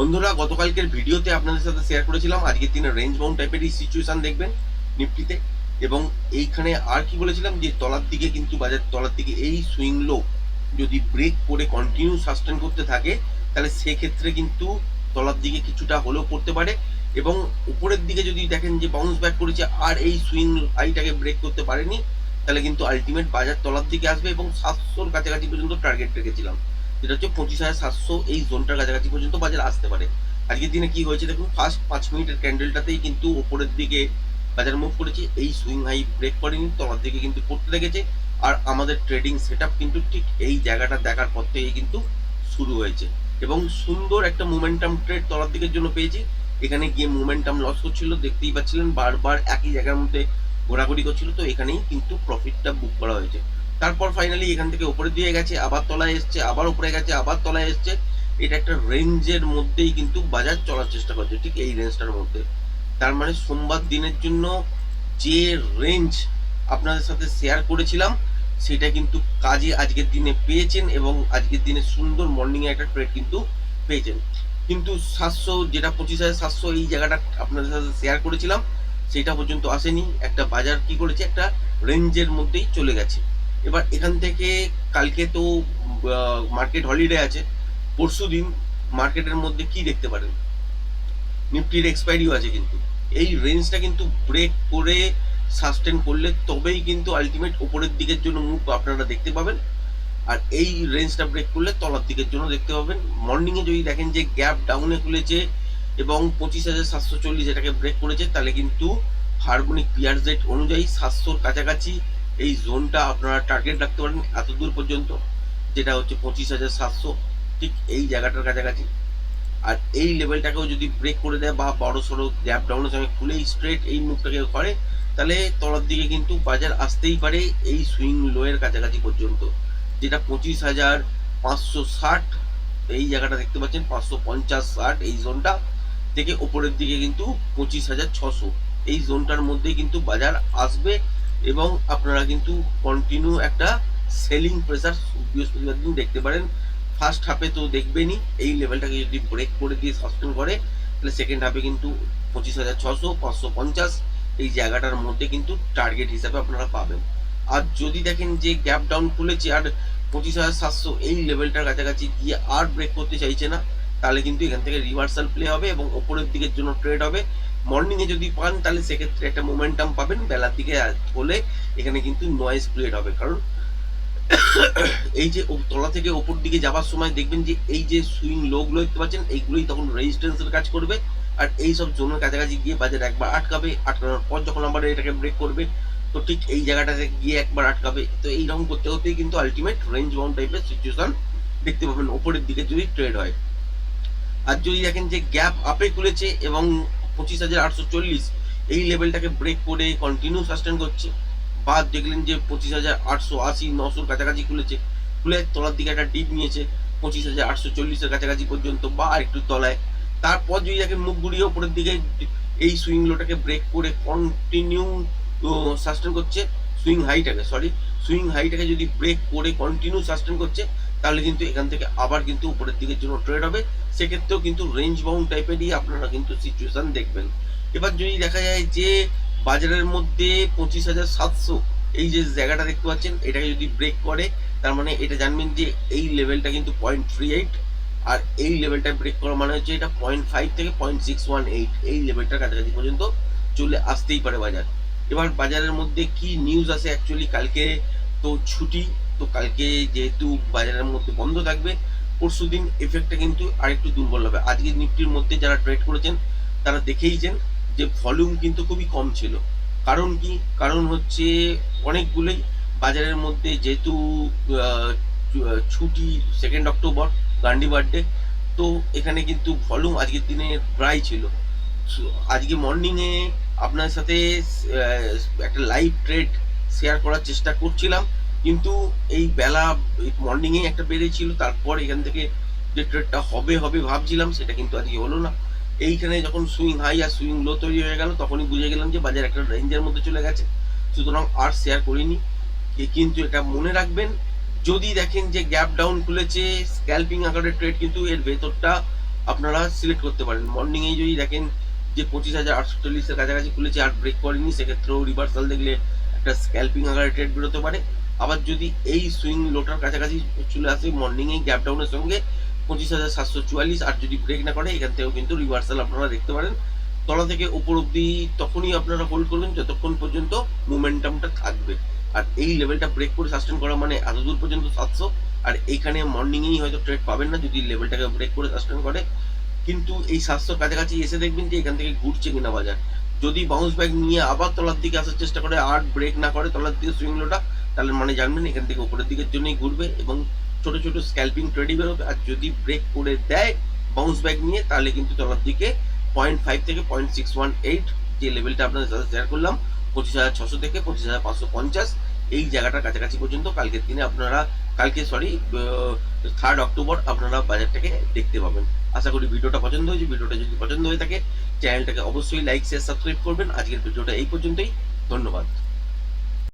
বন্ধুরা, গতকালকের ভিডিওতে আপনাদের সাথে শেয়ার করেছিলাম। আজকের দিনে রেঞ্জ বাউন্ড টাইপেরই সিচুয়েশন দেখবেন নিফটিতে। এবং এইখানে আর কি বলেছিলাম যে, তলার দিকে কিন্তু বাজার, তলার দিকে এই সুইং লো যদি ব্রেক করে কন্টিনিউ সাস্টেন করতে থাকে, তাহলে সেক্ষেত্রে কিন্তু তলার দিকে কিছুটা হলেও করতে পারে। এবং উপরের দিকে যদি দেখেন যে বাউন্স ব্যাক করেছে আর এই সুইং হাইটাকে ব্রেক করতে পারেনি, তাহলে কিন্তু আলটিমেট বাজার তলার দিকে আসবে এবং সাতশোর কাছাকাছি পর্যন্ত টার্গেট রেখেছিলাম। যেটা হচ্ছে পঁচিশ হাজার সাতশো এই জোনটার কাছাকাছি পর্যন্ত বাজার আসতে পারে। আজকের দিনে কি হয়েছে দেখুন ফার্স্ট পাঁচ মিনিটের ক্যান্ডেলটাতেই কিন্তু ওপরের দিকে বাজার মুভ করেছে, এই সুইং হাই ব্রেক করেনি তলার দিকে কিন্তু পড়তে লেগেছে আর আমাদের ট্রেডিং সেট কিন্তু ঠিক এই জায়গাটা দেখার পর থেকেই কিন্তু শুরু হয়েছে। এবং সুন্দর একটা মোমেন্টাম ট্রেড তলার দিকের জন্য পেয়েছি। এখানে গিয়ে মোমেন্টাম লস করছিল দেখতেই পাচ্ছিলেন, বারবার একই জায়গার মধ্যে ঘোরাঘুরি করছিল, তো এখানেই কিন্তু প্রফিটটা বুক করা হয়েছে। তারপর ফাইনালি এখান থেকে উপরে দিয়ে গেছে, আবার তলায় এসছে, আবার উপরে গেছে, আবার তলায় এসছে। এটা একটা রেঞ্জের মধ্যেই কিন্তু বাজার চলার চেষ্টা করছে, ঠিক এই রেঞ্জটার মধ্যে। তার মানে সোমবার দিনের জন্য যে রেঞ্জ আপনাদের সাথে শেয়ার করেছিলাম, সেটা কিন্তু কাজে আজকের দিনে পেয়েছেন এবং আজকের দিনে সুন্দর মর্নিং একটা ট্রেড কিন্তু পেয়েছেন। কিন্তু সাতশো যেটা পঁচিশ হাজার সাতশো এই জায়গাটা আপনাদের সাথে শেয়ার করেছিলাম, সেটা পর্যন্ত আসেনি। একটা বাজার কি করেছে? একটা রেঞ্জের মধ্যেই চলে গেছে। এবার এখান থেকে কালকে তো মার্কেট হলিডে আছে। পরশু দিন মার্কেটের মধ্যে কি দেখতে পারেন? নিফটির এক্সপায়ারিও আছে কিন্তু। এই রেঞ্জটা কিন্তু ব্রেক করে সাস্টেন করলে তবেই কিন্তু আলটিমেট ওপরের দিকের জন্য মুখ আপনারা দেখতে পাবেন। আর এই রেঞ্জটা ব্রেক করলে তলার দিকের জন্য দেখতে পাবেন। মর্নিংয়ে যদি দেখেন যে গ্যাপ ডাউনে খুলেছে এবং পঁচিশ হাজার সাতশো চল্লিশ এটাকে ব্রেক করেছে, তাহলে কিন্তু হারমোনিক পিয়ার জেট অনুযায়ী সাতশোর কাছাকাছি এই জোনটা আপনারা টার্গেট রাখতে পারেন এত দূর পর্যন্ত, যেটা হচ্ছে পঁচিশ হাজার সাতশো, ঠিক এই জায়গাটার কাছাকাছি। আর এই লেভেলটাকেও যদি ব্রেক করে দেয় বা বড় সড়ো গ্যাপ ডাউনের সঙ্গে খুলেই স্ট্রেট এই মুখটাকে করে, তাহলে তলার দিকে কিন্তু বাজার আসতেই পারে এই সুইং লোয়ের কাছাকাছি পর্যন্ত। যেটা পঁচিশ হাজার পাঁচশো ষাট, এই জায়গাটা দেখতে পাচ্ছেন, পাঁচশো পঞ্চাশ ষাট এই জোনটা থেকে ওপরের দিকে কিন্তু পঁচিশ হাজার ছশো। এই জোনটার মধ্যেই কিন্তু বাজার আসবে এবং আপনারা কিন্তু কন্টিনিউ একটা সেলিং প্রেসার বৃহস্পতিবার দিন দেখতে পারেন। ফার্স্ট হাফে তো দেখবেনই, এই লেভেলটাকে যদি ব্রেক করে দিয়ে সাসপেন্ড করে, তাহলে সেকেন্ড হাফে কিন্তু পঁচিশ হাজার ছশো পাঁচশো পঞ্চাশ, এই জায়গাটার মধ্যে কিন্তু টার্গেট হিসাবে আপনারা পাবেন। আর যদি দেখেন যে গ্যাপ ডাউন খুলেছে আর পঁচিশ হাজার সাতশো, এই লেভেলটার কাছাকাছি গিয়ে আর ব্রেক করতে চাইছে না, তাহলে কিন্তু এখান থেকে রিভার্সাল প্লে হবে এবং ওপরের দিকের জন্য ট্রেড হবে। মর্নিংয়ে যদি পান, তাহলে সেক্ষেত্রে একটা মোমেন্টাম পাবেন। বেলার দিকে হলে এখানে কিন্তু নয়েজ ক্রিয়েট হবে। কারণ এই যে তলা থেকে ওপর দিকে যাওয়ার সময় দেখবেন যে এই যে সুইং লোগুলো দেখতে পাচ্ছেন, এইগুলোই তখন রেজিস্ট্যান্সের কাজ করবে। আর এই সব জোনের কাছাকাছি গিয়ে বাজার একবার আটকাবে। আটকানোর পর যখন আবার এটাকে ব্রেক করবে, তো ঠিক এই জায়গাটাতে গিয়ে একবার আটকাবে। তো এইরকম করতে করতেই কিন্তু আলটিমেট রেঞ্জ বাউন্ড টাইপের সিচুয়েশন দেখতে পাবেন। ওপরের দিকে যদি ট্রেড হয়। আর যদি দেখেন যে গ্যাপ আপে খুলেছে এবং পঁচিশ হাজার আটশো চল্লিশ। এই লেভেলটাকে ব্রেক করে কন্টিনিউ সাস্টেন করছে। বা দেখলেন যে পঁচিশ হাজার আটশো আশি, নশোর কাছাকাছি খুলেছে। খুলে তলার দিকে একটা ডিপ নিয়েছে, পঁচিশ হাজার আটশো চল্লিশের কাছাকাছি পর্যন্ত বা একটু তলায়। তারপর যদি দেখেন মুখ ঘুরিয়ে ওপরের দিকে এই সুইং লোটাকে ব্রেক করে কন্টিনিউ সাস্টেন করছে সুইং হাইটাকে সরি সুইং হাইটাকে যদি ব্রেক করে কন্টিনিউ সাস্টেন করছে তাহলে কিন্তু এখান থেকে আবার কিন্তু উপরের দিকের জন্য ট্রেড হবে। সেক্ষেত্রেও কিন্তু রেঞ্জ বাউন্ড টাইপেরই আপনারা কিন্তু সিচুয়েশন দেখবেন। এবার যদি দেখা যায় যে বাজারের মধ্যে পঁচিশ হাজার সাতশো, এই যে জায়গাটা দেখতে পাচ্ছেন, এটাকে যদি ব্রেক করে, তার মানে এটা জানবেন যে এই লেভেলটা কিন্তু পয়েন্ট থ্রি এইট আর এই লেভেলটা ব্রেক করা মানে হচ্ছে এটা পয়েন্ট ফাইভ থেকে পয়েন্ট সিক্স ওয়ান এইট এই লেভেলটার কাছাকাছি পর্যন্ত চলে আসতেই পারে বাজার। এবার বাজারের মধ্যে কি নিউজ আছে অ্যাকচুয়ালি কালকে তো ছুটি তো কালকে যেহেতু বাজারের মধ্যে বন্ধ থাকবে, পরশু দিন এফেক্টটা কিন্তু আরেকটু দুর্বল হবে। আজকে নিফটির মধ্যে যারা ট্রেড করেছেন, তারা দেখেইছেন যে ভলিউম কিন্তু খুবই কম ছিল। কারণ কি? কারণ হচ্ছে অনেকগুলোই বাজারের মধ্যে যেহেতু ছুটি সেকেন্ড অক্টোবর গান্ধী বার্থডে তো এখানে কিন্তু ভলিউম আজকের দিনে প্রায় ছিল। আজকে মর্নিংয়ে আপনার সাথে একটা লাইভ ট্রেড শেয়ার করার চেষ্টা করছিলাম। কিন্তু এই বেলা মর্নিংয়ে একটা বেড়েছিল, তারপর এখান থেকে যে ট্রেডটা হবে হবে ভাবছিলাম, সেটা কিন্তু আজকে হলো না। এইখানে যখন সুইং হাই আর সুইং লো তৈরি হয়ে গেল, তখনই বুঝে গেলাম যে বাজার একটা রেঞ্জের মধ্যে চলে গেছে। সুতরাং আর শেয়ার করিনি। এ- কিন্তু এটা মনে রাখবেন, যদি দেখেন যে গ্যাপ ডাউন খুলেছে স্ক্যালপিং আকারের ট্রেড কিন্তু এর ভেতরটা আপনারা সিলেক্ট করতে পারেন। মর্নিংয়ে যদি দেখেন যে পঁচিশ হাজার আটশো চল্লিশের কাছাকাছি খুলেছে আর ব্রেক করেনি, সেক্ষেত্রেও রিভার্সাল দেখলে একটা স্ক্যালপিং আকারে ট্রেড বেরোতে পারে। আবার যদি এই সুইং লোটার কাছাকাছি চলে আসে মর্নিংয়ে গ্যাপ ডাউনের সঙ্গে পঁচিশ হাজার সাতশো চুয়াল্লিশ, আর যদি ব্রেক না করে, এখান থেকেও কিন্তু রিভার্সাল আপনারা দেখতে পারেন। তলা থেকে উপর অব্দি তখনই আপনারা হোল্ড করবেন, যতক্ষণ পর্যন্ত মোমেন্টামটা থাকবে। আর এই লেভেলটা ব্রেক করে সাস্টেন করা মানে এত দূর পর্যন্ত সাতশো। আর এইখানে মর্নিংয়েই হয়তো ট্রেড পাবেন না, যদি লেভেলটাকে ব্রেক করে সাস্টেন করে। কিন্তু এই সাতশোর কাছাকাছি এসে দেখবেন যে এখান থেকে ঘুরছে কিনা বাজার। যদি বাউন্স ব্যাক নিয়ে আবার তলার দিকে আসার চেষ্টা করে, আর ব্রেক না করে তলার দিকে সুইং লোটা তাহলে মানে জানবেন এখান থেকে উপরের দিকের জন্যই ঘুরবে এবং ছোট ছোট স্ক্যাল্পিং ট্রেডই বেরোবে। আর যদি ব্রেক করে দেয় বাউন্স ব্যাক নিয়ে, তাহলে কিন্তু তলার দিকে পয়েন্ট ফাইভ থেকে পয়েন্ট সিক্স ওয়ান এইট যে লেভেলটা আপনাদের সাথে শেয়ার করলাম, পঁচিশ হাজার ছশো থেকে পঁচিশ হাজার পাঁচশো পঞ্চাশ, এই জায়গাটার কাছাকাছি পর্যন্ত কালকের দিনে আপনারা, কালকে সরি থার্ড অক্টোবর আপনারা বাজারটাকে দেখতে পাবেন। আশা করি ভিডিওটা পছন্দ হয়েছে। ভিডিওটা যদি পছন্দ হয়ে থাকে চ্যানেলটাকে অবশ্যই লাইক শেয়ার সাবস্ক্রাইব করবেন। আজকের ভিডিওটা এই পর্যন্তই। ধন্যবাদ।